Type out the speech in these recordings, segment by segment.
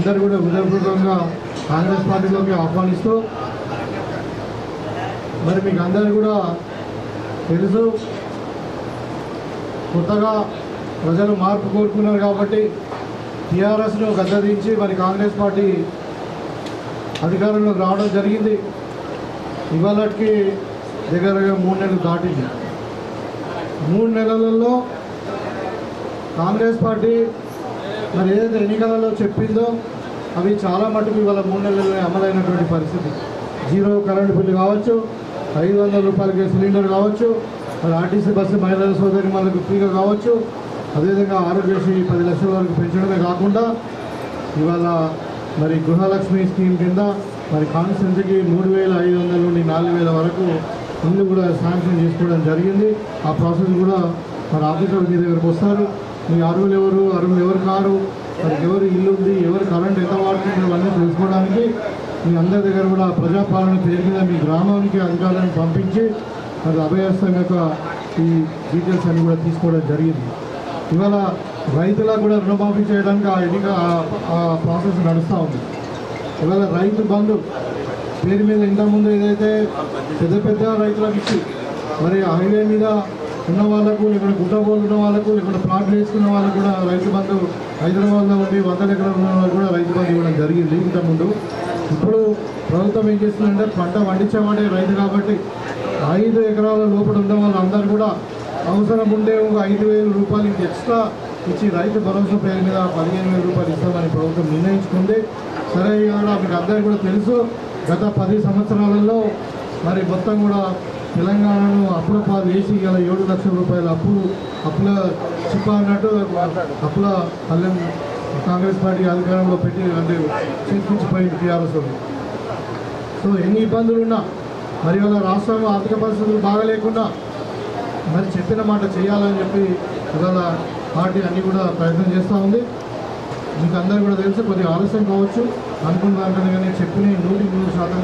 అందరూ కూడా హృదయపూర్వకంగా కాంగ్రెస్ పార్టీలోకి ఆహ్వానిస్తూ మరి మీకు అందరూ కూడా తెలుసు కొత్తగా ప్రజలు మార్పు కోరుకున్నారు కాబట్టి టీఆర్ఎస్ను గద్దదించి మరి కాంగ్రెస్ పార్టీ అధికారంలోకి రావడం జరిగింది. ఇవాళకి దగ్గరగా మూడు నెలలు దాటింది. మూడు నెలలలో కాంగ్రెస్ పార్టీ మరి ఏదైతే ఎన్నికలలో చెప్పిందో అవి చాలా మటుకు ఇవాళ మూడు నెలల్లో అమలైనటువంటి పరిస్థితి. జీరో కరెంటు బిల్లు కావచ్చు ఐదు వందల రూపాయలకి సిలిండర్ కావచ్చు మరి ఆర్టీసీ బస్సు మహిళల సోదరి మనకు ఫ్రీగా కావచ్చు అదేవిధంగా ఆరోగ్యశ్రీ పది లక్షల వరకు పెంచడమే కాకుండా ఇవాళ మరి గృహలక్ష్మి స్కీమ్ కింద మరి కాన్స్టెన్సీకి మూడు వేల ఐదు వందల నుండి నాలుగు వేల వరకు ముందు కూడా శాంక్షన్ చేసుకోవడం జరిగింది. ఆ ప్రాసెస్ కూడా మరి ఆఫీసర్ మీ దగ్గరకు వస్తారు. మీ అరువులు ఎవరు? అరువులు ఎవరు కారు? వారికి ఎవరు ఇల్లు ఉంది? ఎవరు కరెంట్ ఎంత వాడుతుంది? అవన్నీ తెలుసుకోవడానికి మీ అందరి దగ్గర కూడా ప్రజాపాలన పేరు మీద మీ గ్రామానికి అధికారులను పంపించి మరి అభయస్థం యొక్క ఈ డీటెయిల్స్ అన్ని కూడా తీసుకోవడం జరిగింది. ఇవాళ రైతులకు కూడా రుణమాఫీ చేయడానికి ఆ ఎన్నిక ఆ- ఆ ప్రాసెస్ నడుస్తూ ఉంది. ఇవాళ రైతు బంధు పేరు మీద ఇంతకుముందు ఏదైతే పెద్ద పెద్ద రైతులకు ఇచ్చి మరి హైవే మీద ఉన్న వాళ్ళకు లేకుంటే గుడ్డబోలు ఉన్న వాళ్ళకు లేకుంటే ప్లాట్లు వేసుకున్న వాళ్ళకు కూడా రైతు బంధు హైదరాబాద్లో ఉండి వందల ఎకరాలు ఉన్న వాళ్ళకు కూడా రైతు బంధు ఇవ్వడం జరిగింది ఇంతకుముందు. ఇప్పుడు ప్రభుత్వం ఏం చేస్తుందంటే పంట పండించేవాడే రైతు కాబట్టి ఐదు ఎకరాల లోపల ఉన్న వాళ్ళందరూ కూడా అవసరం ఉండే ఒక ఐదు వేల రూపాయలు ఇంక ఎక్స్ట్రా ఇచ్చి రైతు భరోసా పేరు మీద పదిహేను వేల రూపాయలు ఇస్తామని ప్రభుత్వం నిర్ణయించుకుంది. సరే కూడా మీకు అందరికీ కూడా తెలుసు గత పది సంవత్సరాలలో మరి మొత్తం కూడా తెలంగాణను అప్పుల పాలు వేసి గల ఏడు లక్షల రూపాయల అప్పులు అప్పుల చిప్ప అన్నట్టు అప్పుల పల్లెం కాంగ్రెస్ పార్టీ అధికారంలో పెట్టి అంటే చేతికించిపోయింది టీఆర్ఎస్ సో ఎన్ని ఇబ్బందులు ఉన్నా మరి వాళ్ళ రాష్ట్రంలో ఆర్థిక పరిస్థితులు బాగలేకుండా మరి చెప్పిన మాట చేయాలని చెప్పి ఇవాళ పార్టీ అన్నీ కూడా ప్రయత్నం చేస్తూ ఉంది. మీకు అందరూ కూడా తెలుసు కొద్దిగా ఆలస్యం కావచ్చు. అనుకున్న దానికన్నా కానీ చెప్పిన నూటికి నూరు శాతం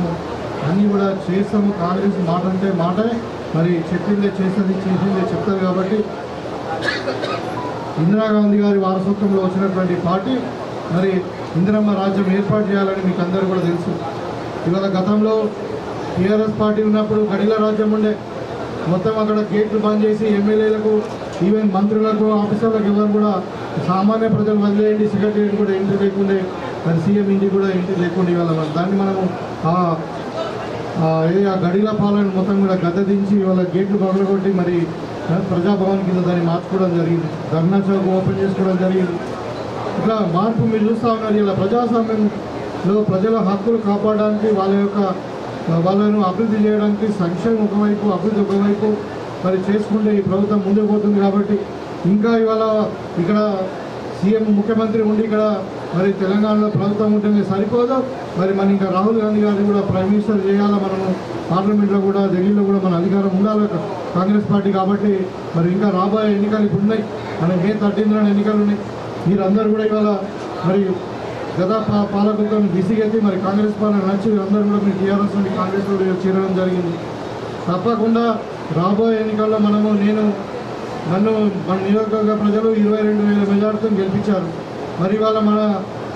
అన్నీ కూడా చేస్తాము. కాంగ్రెస్ మాట అంటే మాటే మరి చెప్పిందే చేస్తుంది చేసిందే చెప్తారు కాబట్టి ఇందిరాగాంధీ గారి వారసత్వంలో వచ్చినటువంటి పార్టీ మరి ఇందిరమ్మ రాజ్యం ఏర్పాటు చేయాలని మీకు అందరూ కూడా తెలుసు. ఇవాళ గతంలో టీఆర్ఎస్ పార్టీ ఉన్నప్పుడు గడిల రాజ్యం ఉండే. మొత్తం అక్కడ గేట్లు బంద్ చేసి ఎమ్మెల్యేలకు ఈవెన్ మంత్రులకు ఆఫీసర్లకు ఎవరు కూడా సామాన్య ప్రజలు వదిలేయండి. సెక్రటరీ కూడా ఇంటి లేకుండే మరి సీఎం ఇంటి కూడా ఇంటి లేకుండా ఇవాళ మనం దాన్ని మనము ఆ ఏ ఆ గడిల పాలన మొత్తం కూడా గద్ద దించి ఇవాళ గేట్లు పగలగొట్టి మరి ప్రజాభవన్ కింద దాన్ని మార్చుకోవడం జరిగింది. ధర్నా చౌక్ ఓపెన్ చేసుకోవడం జరిగింది. ఇట్లా మార్పు మీరు చూస్తూ ఉన్నారు. ఇలా ప్రజాస్వామ్యంలో ప్రజల హక్కులు కాపాడడానికి వాళ్ళ యొక్క వాళ్ళను అభివృద్ధి చేయడానికి సంక్షేమం ఒకవైపు అభివృద్ధి ఒకవైపు మరి చేసుకుంటే ఈ ప్రభుత్వం ముందుకు పోతుంది కాబట్టి ఇంకా ఇవాళ ఇక్కడ సీఎం ముఖ్యమంత్రి ఉండి ఇక్కడ మరి తెలంగాణలో ప్రభుత్వం ఉంటుంది సరిపోదు. మరి మన ఇంకా రాహుల్ గాంధీ గారిని కూడా ప్రైమ్ మినిస్టర్ చేయాలా మనము? పార్లమెంట్లో కూడా ఢిల్లీలో కూడా మన అధికారం ఉండాలి? కాంగ్రెస్ పార్టీ కాబట్టి మరి ఇంకా రాబోయే ఎన్నికలు ఇప్పుడు ఉన్నాయి మనకి మే థర్టీన్ ఎన్నికలు ఉన్నాయి. మీరందరూ కూడా ఇవాళ మరి గత పాలకులతో విసిగెత్తి మరి కాంగ్రెస్ పాలన నచ్చి అందరూ కూడా మీరు టీఆర్ఎస్ నుండి కాంగ్రెస్లో చేరడం జరిగింది. తప్పకుండా రాబోయే ఎన్నికల్లో మనము నేను నన్ను మన నియోజకవర్గ ప్రజలు ఇరవై రెండు వేల మెజార్టీతో గెలిపించారు. మరి వాళ్ళ మన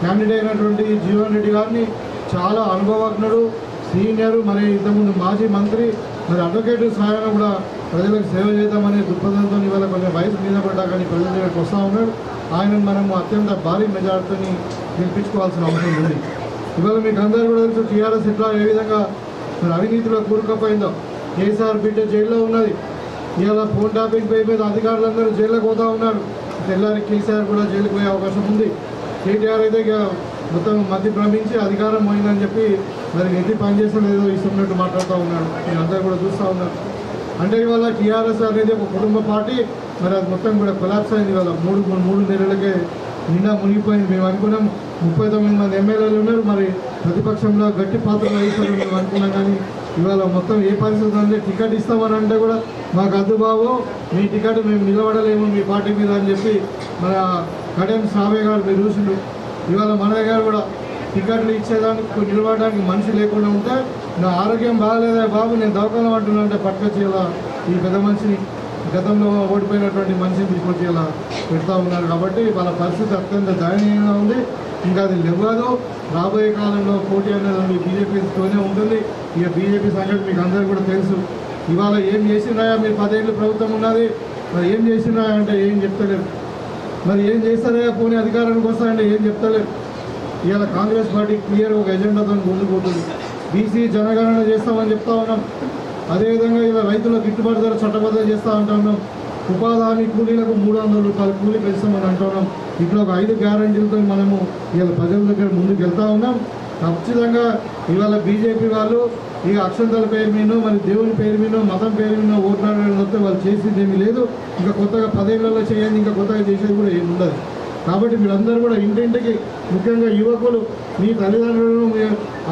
క్యాండిడేట్ అయినటువంటి జీవన్ రెడ్డి గారిని చాలా అనుభవజ్ఞుడు సీనియర్ మరి ఇంతకుముందు మాజీ మంత్రి మరి అడ్వకేట్ సహాయం కూడా ప్రజలకు సేవ చేద్దామనే దృక్పథంతో ఇవాళ కొంచెం వయసు మీద పడ్డా కానీ ప్రజల దగ్గరకు వస్తూ ఉన్నాడు. ఆయన మనము అత్యంత భారీ మెజార్టీని గెలిపించుకోవాల్సిన అవసరం ఉంది. ఇవాళ మీకు అందరూ కూడా తెలుసు టీఆర్ఎస్ ఎట్లా ఏ విధంగా మరి అవినీతిలో కూరుకుపోయిందో. కేసీఆర్ బిడ్డ జైల్లో ఉన్నది. ఇవాళ ఫోన్ టాపింగ్ పోయి మీద అధికారులందరూ జైల్లోకి పోతూ ఉన్నారు. తెల్లారి కేసీఆర్ కూడా జైలుకు పోయే అవకాశం ఉంది. కేటీఆర్ అయితే ఇక మొత్తం మధ్య భ్రమించి అధికారం పోయిందని చెప్పి మరి ఎన్ని పనిచేసిన ఏదో ఇస్తున్నట్టు మాట్లాడుతూ ఉన్నాడు. నేను అందరూ కూడా చూస్తూ ఉన్నారు. అంటే ఇవాళ టీఆర్ఎస్ అనేది ఒక కుటుంబ పార్టీ మరి అది మొత్తం కూడా కొలాప్స్ అయింది ఇవాళ. మూడు మూడు నెలలకే నిండా మునిగిపోయింది. మేము అనుకున్నాం ముప్పై తొమ్మిది మంది ఎమ్మెల్యేలు ఉన్నారు. మరి ప్రతిపక్షంలో గట్టి పాత్ర వహిస్తారు మేము అనుకున్నాం కానీ ఇవాళ మొత్తం ఏ పరిస్థితి అంటే టికెట్ ఇస్తామని అంటే కూడా మాకు అద్దు బాబు మీ టికెట్ మేము నిలబడలేము మీ పార్టీ మీద అని చెప్పి మన కడెం సావే గారు మీరు చూసిండు ఇవాళ మన దగ్గర కూడా టికెట్లు ఇచ్చేదానికి నిలబడడానికి మనిషి లేకుండా ఉంటే నా ఆరోగ్యం బాగాలేదా బాబు నేను దవాఖాన పట్టున్నా అంటే పట్టుకొచ్చి ఇలా ఈ పెద్ద మనిషిని గతంలో ఓడిపోయినటువంటి మనిషిని తీసుకొచ్చి ఇలా పెడతా ఉన్నారు కాబట్టి వాళ్ళ పరిస్థితి అత్యంత దయనీయంగా ఉంది. ఇంకా అది లేవదు. రాబోయే కాలంలో పోటీ అనేది బీజేపీతోనే ఉంటుంది. ఇక బీజేపీ సంగతి మీకు అందరికీ కూడా తెలుసు. ఇవాళ ఏం చేసినాయా మీరు పదేళ్ళు ప్రభుత్వం ఉన్నది. మరి ఏం చేసినాయా అంటే ఏం చెప్తలేదు మరి ఏం చేస్తారయ్యా? పోనీ అధికారానికి వస్తారంటే ఏం చెప్తలేరు ఇవాళ కాంగ్రెస్ పార్టీ క్లియర్ ఒక ఎజెండాతో ముందుకు పోతుంది. బీసీ జనగణన చేస్తామని చెప్తా ఉన్నాం. అదేవిధంగా ఇలా రైతుల గిట్టుబాటు ధర చట్టబద్ధం చేస్తా అంటున్నాం ఉపాధి హామీ కూలీలకు మూడు వందల రూపాయలు కూలీ పెంచుతామని అంటున్నాం ఇట్లా ఒక ఐదు గ్యారంటీలతో మనము ఇవాళ ప్రజల దగ్గర ముందుకు వెళ్తా ఉన్నాం. ఖచ్చితంగా ఇవాళ బీజేపీ వాళ్ళు ఇక అక్షంతల పేరు మీద మరి దేవుని పేరు మీద మతం పేరు మీద ఓట్లాడడం వస్తే వాళ్ళు చేసింది ఏమీ లేదు. ఇంకా కొత్తగా పదేళ్ళలో చేయండి ఇంకా కొత్తగా చేసేది కూడా ఏమి ఉండదు. కాబట్టి మీరందరూ కూడా ఇంటింటికి ముఖ్యంగా యువకులు మీ తల్లిదండ్రులను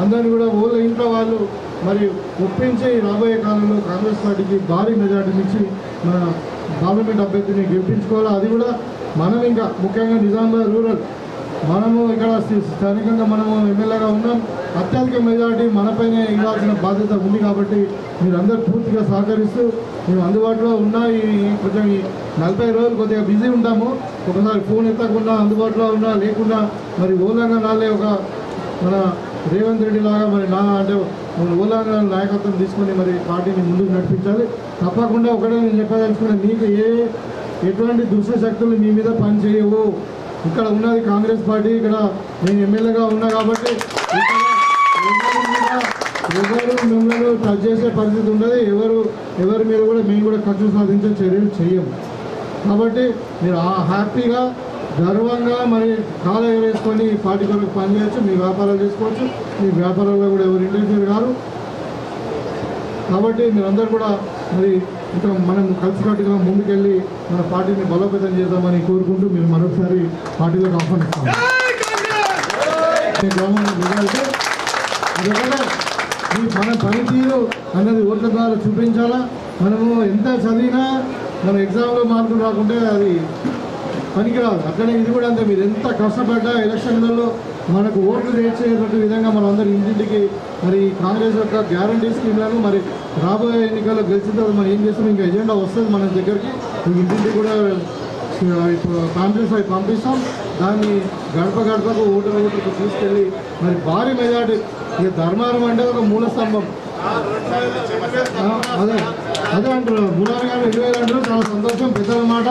అందరినీ కూడా ఊళ్ళ ఇంట్లో వాళ్ళు మరి ఒప్పించి రాబోయే కాలంలో కాంగ్రెస్ పార్టీకి భారీ మెజార్టీనిచ్చి మన పార్లమెంట్ అభ్యర్థిని గెలిపించుకోవాలి? అది కూడా మనం ఇంకా ముఖ్యంగా నిజామాబాద్ రూరల్ మనము ఇక్కడ స్థానికంగా మనము ఎమ్మెల్యేగా ఉన్నాం. అత్యధిక మెజారిటీ మనపైనే ఇవ్వాల్సిన బాధ్యత ఉంది కాబట్టి మీరందరూ పూర్తిగా సహకరిస్తూ మేము అందుబాటులో ఉన్నా ఈ కొంచెం ఈ నలభై రోజులు కొద్దిగా బిజీ ఉంటాము. ఒకసారి ఫోన్ ఎత్తకుండా అందుబాటులో ఉన్నా లేకుండా మరి ఓలంగా నాలే ఒక మన రేవంత్ రెడ్డి లాగా మరి నా అంటే ఓలాంగ నాయకత్వం తీసుకొని మరి పార్టీని ముందుకు నడిపించాలి. తప్పకుండా ఒకటే నేను చెప్పదలుచుకున్నాను మీకు ఏ ఎటువంటి దుష్ట శక్తులు మీ మీద పనిచేయవు. ఇక్కడ ఉన్నది కాంగ్రెస్ పార్టీ ఇక్కడ నేను ఎమ్మెల్యేగా ఉన్నా కాబట్టి ఎవరు మిమ్మల్ని టచ్ చేసే పరిస్థితి ఉండదు. ఎవరు ఎవరి మీద కూడా మేము కూడా ఖర్చు సాధించే చర్యలు చేయము. కాబట్టి మీరు ఆ హ్యాపీగా గర్వంగా మరి కాలు ఎగరేసుకొని పార్టీ కొరకు పనిచేయచ్చు మీ వ్యాపారాలు చేసుకోవచ్చు. మీ వ్యాపారాల్లో కూడా ఎవరు ఇంటర్ఫియర్ కాదు కాబట్టి మీరందరూ కూడా మరి ఇంకా మనం కలిసికట్టుగా ముందుకెళ్ళి మన పార్టీని బలోపేతం చేద్దామని కోరుకుంటూ మీరు మరొకసారి పార్టీలోకి ఆహ్వానిస్తాం. మన పనితీరు అన్నది ఓట్ల ద్వారా చూపించాలా? మనము ఎంత చదివినా మన ఎగ్జామ్లో మార్కులు రాకుంటే అది పనికిరాదు. అట్లనే ఇది కూడా అంతే. మీరు ఎంత కష్టపడ్డా ఎలక్షన్లలో మనకు ఓట్లు తెచ్చేటట్టు విధంగా మనం అందరూ ఇంటింటికి మరి కాంగ్రెస్ యొక్క గ్యారంటీ స్కీమ్లను మరి రాబోయే ఎన్నికల్లో గెలిచిన తర్వాత మనం ఏం చేస్తాం ఇంకా ఎజెండా వస్తుంది మన దగ్గరికి. ఈ ఇంటింటికి కూడా కాంగ్రెస్ అవి పంపిస్తాం. దాన్ని గడప గడపకు ఓటర్ ఓటర్కు తీసుకెళ్ళి మరి భారీ మెజార్టీ. ఇక ధర్మారం అంటే ఒక మూల స్తంభం. అదే అదే అంటారు మూలారు గారు ఇరవై వేలు అంటారు చాలా సంతోషం. పెద్దల మాట.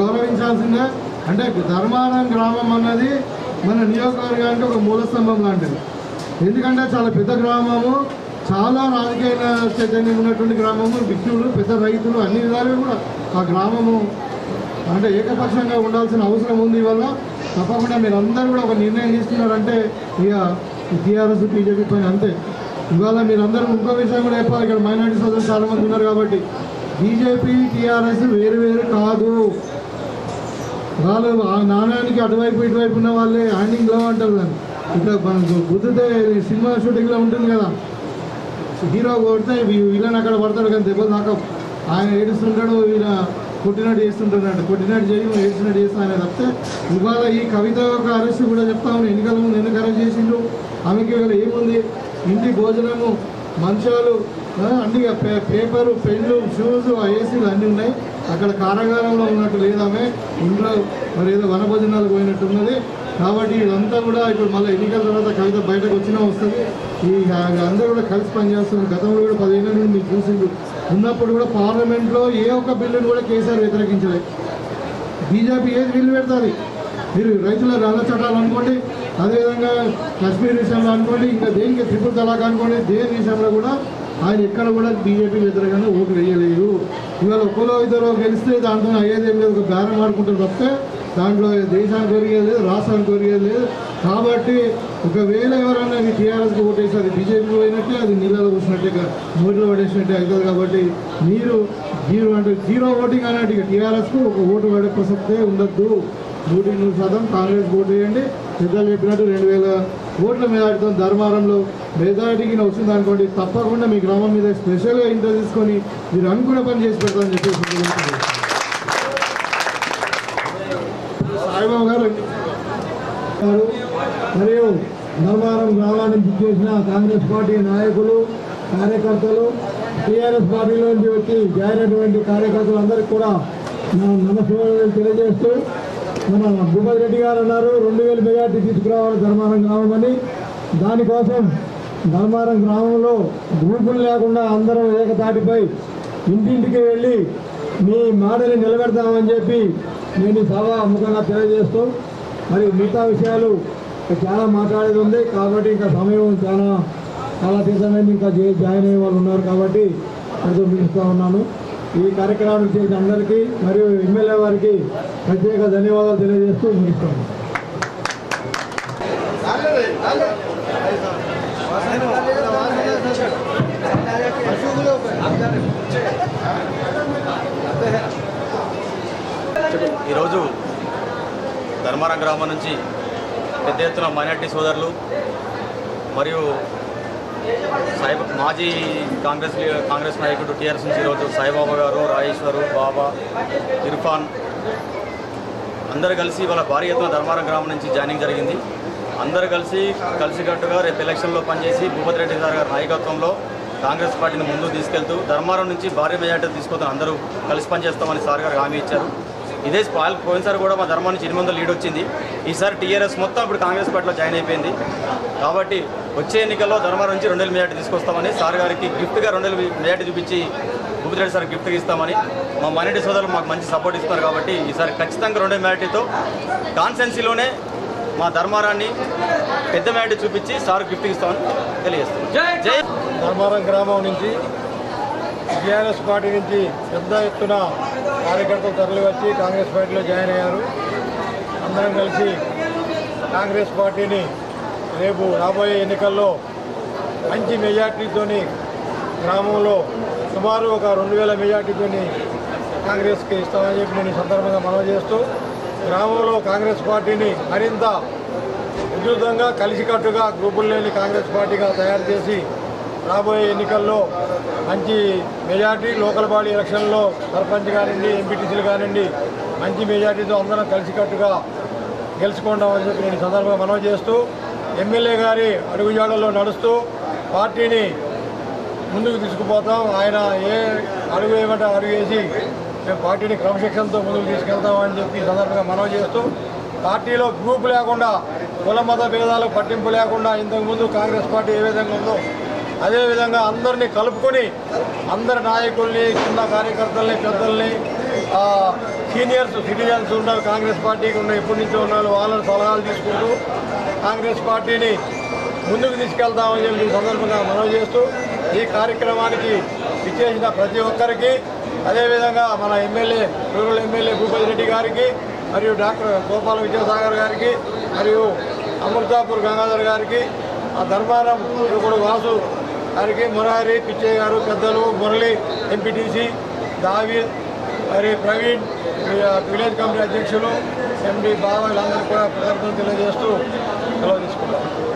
గౌరవించాల్సిందే. అంటే ధర్మారం గ్రామం అన్నది మన నియోజకవర్గానికి ఒక మూల స్తంభం లాంటిది. ఎందుకంటే చాలా పెద్ద గ్రామము చాలా రాజకీయ చైతన్యం ఉన్నటువంటి గ్రామము విఘ్నులు పెద్ద రైతులు అన్ని విధాలుగా కూడా ఆ గ్రామము అంటే ఏకపక్షంగా ఉండాల్సిన అవసరం ఉంది వల్ల తప్పకుండా మీరు అందరూ కూడా ఒక నిర్ణయం తీసుకున్నారంటే ఇక టీఆర్ఎస్ బీజేపీ పైన అంతే. ఇవాళ మీరందరూ ఇంకో విషయం కూడా చెప్పాలి. ఇక్కడ మైనార్టీ సోదరులు చాలా మంది ఉన్నారు కాబట్టి బీజేపీ టీఆర్ఎస్ వేరు వేరు కాదు. వాళ్ళు ఆ నాణ్యానికి అటువైపు ఇటువైపు ఉన్న వాళ్ళే హ్యాండింగ్లో అంటారు దాన్ని. ఇట్లా మనకు గుద్దితే సినిమా షూటింగ్లో ఉంటుంది కదా. హీరో కొడితే వీ- విలన్ అక్కడ పడతాడు కానీ దెబ్బలు దాకా ఆయన ఏడుస్తుంటాడు ఈయన కొట్టినట్టు చేస్తుంటాడు కొట్టినట్టు చేయము ఏడ్చినట్టు చేస్తాను అనేది తప్పితే ఇవాళ ఈ కవిత యొక్క అరెస్ట్ కూడా చెప్తా ఉన్నాను ఎన్నికల ముందు ఎందుకు అరెస్ట్ చేసిండు ఆమెకి ఇవాళ ఏముంది? ఇంటి భోజనము మంచాలు అన్ని పే- పేపరు పెన్లు షూస్ ఆ ఏసీలు అన్నీ ఉన్నాయి. అక్కడ కారాగారంలో ఉన్నట్టు లేదామె ఇంట్లో మరి ఏదో వనభోజనాలకు పోయినట్టు ఉన్నది. కాబట్టి ఇదంతా కూడా ఇప్పుడు మళ్ళీ ఎన్నికల తర్వాత కవిత బయటకు వచ్చినా వస్తుంది. ఈ అందరూ కూడా కలిసి పనిచేస్తున్నారు. గతంలో కూడా పదిహేను నుండి మీరు చూసిండు ఉన్నప్పుడు కూడా పార్లమెంట్లో ఏ ఒక్క బిల్లును కూడా కేసీఆర్ వ్యతిరేకించలేదు బీజేపీ ఏది బిల్లు పెడుతుంది? మీరు రైతుల రాళ్ళ చట్టాలు అనుకోండి అదేవిధంగా కశ్మీర్ విషయంలో అనుకోండి ఇంకా దేనికి త్రిపుల్ తలాక్ అనుకోండి దేని విషయంలో కూడా ఆయన ఎక్కడ కూడా బీజేపీ వ్యతిరేకంగా ఓటు వేయలేదు. ఇవాళ ఒక్కలో ఇద్దరు గెలిస్తే దాంట్లో అయ్యేది ఏం లేదు ఒక బేరం ఆడుకుంటారు తప్పితే దాంట్లో దేశానికి ఒరిగేది లేదు రాష్ట్రానికి ఒరిగేది లేదు. కాబట్టి ఒకవేళ ఎవరన్నా మీ టీఆర్ఎస్కి ఓటేసి అది బీజేపీకి పోయినట్టే అది నీళ్ళలో పోసినట్టే నోట్లో పడేసినట్టే అవుతుంది కాబట్టి మీరు జీరో అంటే జీరో ఓటింగ్ అన్నట్టు ఇక టీఆర్ఎస్కు ఒక ఓటు పడే ప్రసక్తే ఉండద్దు. నూటికి నూరు శాతం కాంగ్రెస్ ఓటు వేయండి. పెద్దలు చెప్పినట్టు రెండు వేల ఓట్ల మెజార్టీతో ధర్మారంలో మెజార్టీకి వచ్చింది అనుకోండి తప్పకుండా మీ గ్రామం మీద స్పెషల్గా ఇంటర్ తీసుకొని మీరు అనుకున్న పని చేసి పెడతామని చెప్పేసి సాయిబాబు గారు గారు మరియు ధర్మారం గ్రామానికి చేసిన కాంగ్రెస్ పార్టీ నాయకులు కార్యకర్తలు టీఆర్ఎస్ పార్టీలోంచి వచ్చి జాయిన్ కార్యకర్తలు కార్యకర్తలందరికీ కూడా నా నమస్కారాలు తెలియజేస్తూ మన భూపతి రెడ్డి గారు అన్నారు రెండు వేల మెజార్టీ తీసుకురావాలి ధర్మారం గ్రామం దానికోసం ధర్మారం గ్రామంలో గ్రూపులు లేకుండా అందరం ఏకతాటిపై ఇంటింటికి వెళ్ళి మీ మాటని నిలబెడతామని చెప్పి నేను సభ ముఖంగా తెలియజేస్తూ మరి మిగతా విషయాలు చాలా మాట్లాడేది ఉంది కాబట్టి ఇంకా సమయం చాలా చాలా తీసమైంది ఇంకా జాయిన్ అయ్యే వాళ్ళు ఉన్నారు కాబట్టి అదితో పిలుస్తూ ఉన్నాను. ఈ కార్యక్రమాలు చేసిన అందరికీ మరియు ఎమ్మెల్యే వారికి ప్రత్యేక ధన్యవాదాలు తెలియజేస్తూ ముగిస్తాను. ఈరోజు ధర్మారం గ్రామం నుంచి పెద్ద ఎత్తున మైనార్టీ సోదరులు మరియు సాయిబా మాజీ కాంగ్రెస్ కాంగ్రెస్ నాయకుడు టీఆర్ఎస్ నుంచి ఈరోజు సాయిబాబా గారు రాజేశ్వరు బాబా ఇర్ఫాన్ అందరు కలిసి వాళ్ళ భారీ ఎత్తున ధర్మారం గ్రామం నుంచి జాయినింగ్ జరిగింది. అందరు కలిసి కలిసికట్టుగా రేపు ఎలక్షన్లో పనిచేసి భూపతి రెడ్డి గారి నాయకత్వంలో కాంగ్రెస్ పార్టీని ముందుకు తీసుకెళ్తూ ధర్మారం నుంచి భారీ మెజార్టీ తీసుకొద్దాం అందరూ కలిసి పనిచేస్తామని సార్ గారు హామీ ఇచ్చారు. ఇదే పాల్ పోయినసారి కూడా మా ధర్మం నుంచి ఎనిమిది లీడ్ వచ్చింది. ఈసారి టీఆర్ఎస్ మొత్తం ఇప్పుడు కాంగ్రెస్ పార్టీలో జాయిన్ అయిపోయింది. కాబట్టి వచ్చే ఎన్నికల్లో ధర్మారం నుంచి రెండు వేల మెజార్టీ తీసుకొస్తామని సార్ గారికి గిఫ్ట్గా రెండు వేల మెజార్టీ చూపించి భూపతిరెడ్డి సార్ గిఫ్ట్గా ఇస్తామని మా మైనార్టీ సోదరులు మాకు మంచి సపోర్ట్ ఇస్తున్నారు కాబట్టి ఈసారి ఖచ్చితంగా రెండు వేల మెజార్టీతో కాన్సెన్సీలోనే మా ధర్మారాన్ని పెద్ద మెజార్టీ చూపించి సార్ గిఫ్ట్ ఇస్తామని తెలియజేస్తున్నాం. జై ధర్మారం గ్రామం నుంచి టీఆర్ఎస్ పార్టీ నుంచి పెద్ద ఎత్తున కార్యకర్తలు తరలివచ్చి కాంగ్రెస్ పార్టీలో జాయిన్ అయ్యారు. అందరం కలిసి కాంగ్రెస్ పార్టీని రేపు రాబోయే ఎన్నికల్లో మంచి మెజార్టీతోని గ్రామంలో సుమారు ఒక రెండు వేల మెజార్టీతోని కాంగ్రెస్కి ఇస్తామని చెప్పి నేను సందర్భంగా మనవి చేస్తూ గ్రామంలో కాంగ్రెస్ పార్టీని మరింత ఉధృతంగా కలిసికట్టుగా గ్రూపులు లేని కాంగ్రెస్ పార్టీగా తయారు చేసి రాబోయే ఎన్నికల్లో మంచి మెజార్టీ లోకల్ బాడీ ఎలక్షన్లో సర్పంచ్ కానివ్వండి ఎంపీటీసీలు కానివ్వండి మంచి మెజార్టీతో అందరం కలిసికట్టుగా గెలుచుకుంటామని చెప్పి నేను సందర్భంగా మనవి చేస్తూ ఎమ్మెల్యే గారి అడుగుజాడల్లో నడుస్తూ పార్టీని ముందుకు తీసుకుపోతాం. ఆయన ఏ అడుగు వేయమంటే అడుగు వేసి మేము పార్టీని క్రమశిక్షణతో ముందుకు తీసుకెళ్తామని చెప్పి సందర్భంగా మనవి చేస్తూ పార్టీలో గ్రూప్ లేకుండా కుల మత భేదాలకు పట్టింపు లేకుండా ఇంతకుముందు కాంగ్రెస్ పార్టీ ఏ విధంగా ఉందో అదేవిధంగా అందరినీ కలుపుకొని అందరి నాయకుల్ని కింద కార్యకర్తల్ని పెద్దల్ని సీనియర్స్ సిటిజన్స్ ఉన్నారు కాంగ్రెస్ పార్టీకి ఉన్న ఎప్పటి నుంచో ఉన్నారు వాళ్ళని సలహాలు తీసుకుంటూ కాంగ్రెస్ పార్టీని ముందుకు తీసుకెళ్తామని చెప్పి సందర్భంగా మనవి చేస్తూ ఈ కార్యక్రమానికి ఇచ్చేసిన ప్రతి ఒక్కరికి అదేవిధంగా మన MLA rural MLA Bhupathi Reddy గారికి మరియు డాక్టర్ గోపాల విద్యాసాగర్ గారికి మరియు అమృతాపూర్ గంగాధర్ గారికి ఆ ధర్మారం ఇప్పుడు వాసు అలాగే మురారి పిచ్చయ్య గారు పెద్దలు మురళి ఎంపీటీసీ దావీర్ మరి ప్రవీణ్ విలేజ్ కమిటీ అధ్యక్షులు ఎండి బాబా వీళ్ళందరూ కూడా కృతజ్ఞతలు తెలియజేస్తూ సెలవు తీసుకుంటాం